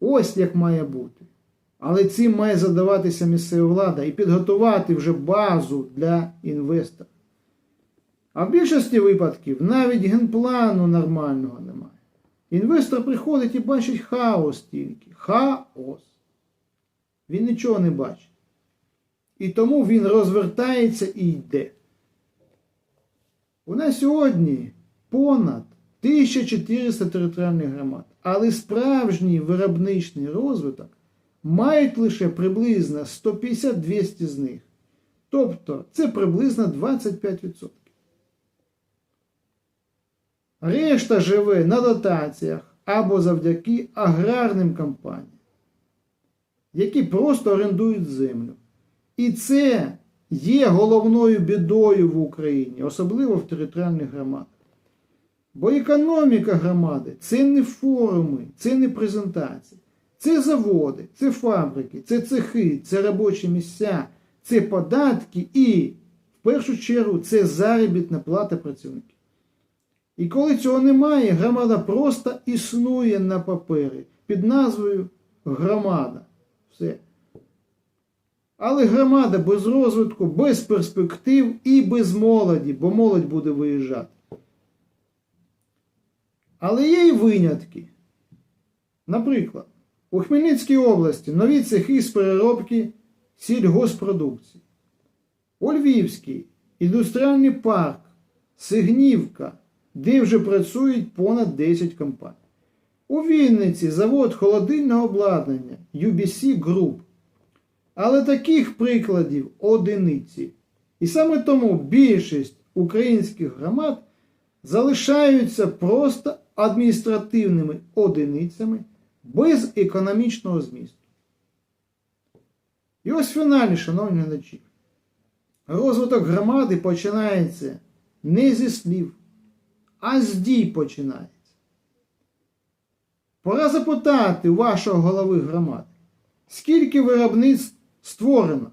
Ось як має бути. Але цим має задаватися місцева влада і підготувати вже базу для інвестора. А в більшості випадків навіть генплану нормального немає. Інвестор приходить і бачить хаос тільки. Хаос. Він нічого не бачить. І тому він розвертається і йде. У нас сьогодні понад 1400 територіальних громад, але справжній виробничий розвиток мають лише приблизно 150-200 з них. Тобто це приблизно 25%. Решта живе на дотаціях або завдяки аграрним компаніям, які просто орендують землю. І це є головною бідою в Україні, особливо в територіальних громадах. Бо економіка громади це не форуми, це не презентації, це заводи, це фабрики, це цехи, це робочі місця, це податки і, в першу чергу, це заробітна плата працівників. І коли цього немає, громада просто існує на папері під назвою громада. Все. Але громада без розвитку, без перспектив і без молоді, бо молодь буде виїжджати. Але є і винятки. Наприклад, у Хмельницькій області нові цехи з переробки сільгоспродукції. У Львівській індустріальний парк Сигнівка, де вже працюють понад 10 компаній. У Вінниці завод холодильного обладнання UBC Group. Але таких прикладів одиниці. І саме тому більшість українських громад залишаються просто адміністративними одиницями без економічного змісту. І ось фіналі, шановні глядачі. Розвиток громади починається не зі слів, а з дій починається. Пора запитати вашого голови громади, скільки виробництв створено,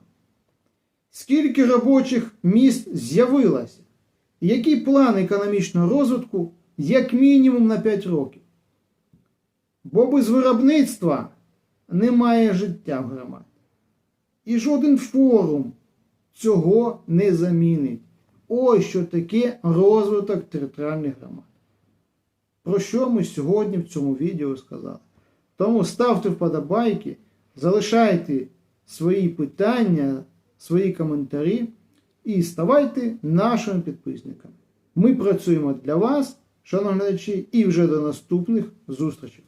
скільки робочих місць з'явилося, і який план економічного розвитку як мінімум на 5 років. Бо без виробництва немає життя в громаді. І жоден форум цього не замінить. Ось що таке розвиток територіальних громад. Про що ми сьогодні в цьому відео сказали. Тому ставте вподобайки, залишайте свої питання, свої коментарі і ставайте нашими підписниками. Ми працюємо для вас, шановні глядачі, і вже до наступних зустрічей.